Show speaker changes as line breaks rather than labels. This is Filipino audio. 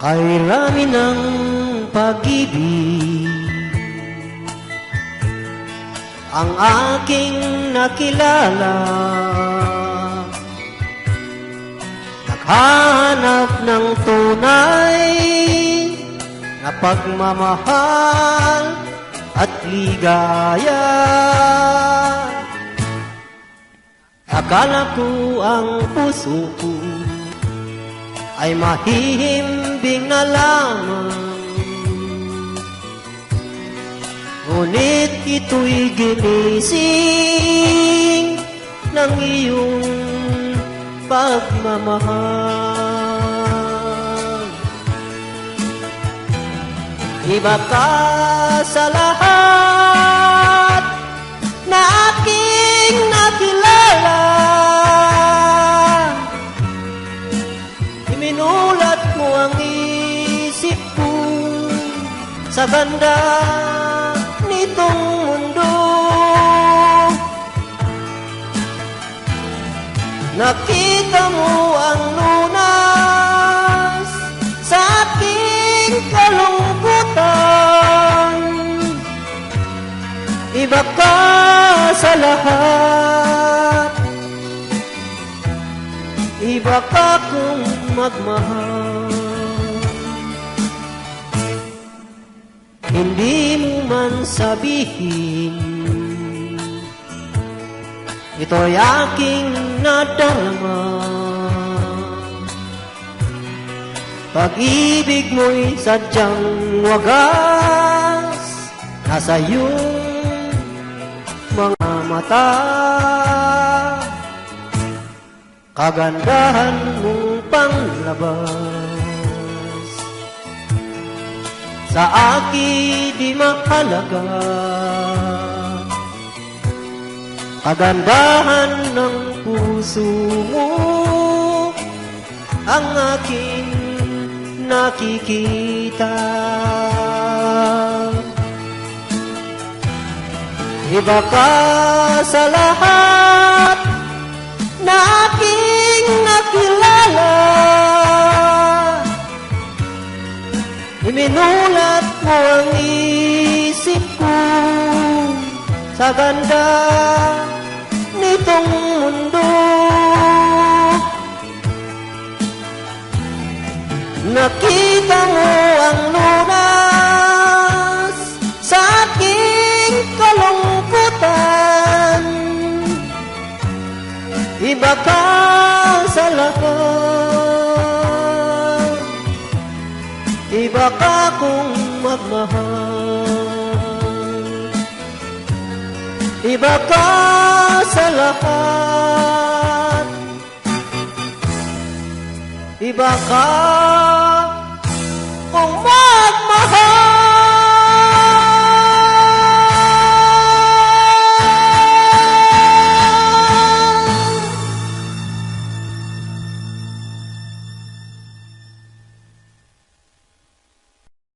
ay rami ng pag-ibig. Ang aking nakilala Naghahanap ng tunay na pagmamahal at ligaya. Akala ko ang puso ko ay mahihimbing na lamang. Ngunit ito'y ginising ng iyong pagmamahal. Iba ka sa lahat na aking nakilala Iminulat mo ang isip ko sa ganda nitong mundo. Nakita mo ang lunas sa aking kalungkutan. Iba ka sa lahat Iba ka kung magmahal. Hindi mo man sabihin Ito'y aking nadarama Pag-ibig mo'y sadyang wagas Nasa iyong mga mata Kagandahan mong panglabas Sa akin di mahalaga. Kagandahan ng puso mo. Ang aking nakikita. Iba ka sa lahat Iminulat mo ang isip ko sa ganda nitong mundo. Nakita mo ang lunas sa aking kalungkutan. Iba ka Iba ka kung magmahal. Iba ka sa lahat. Iba ka. Kung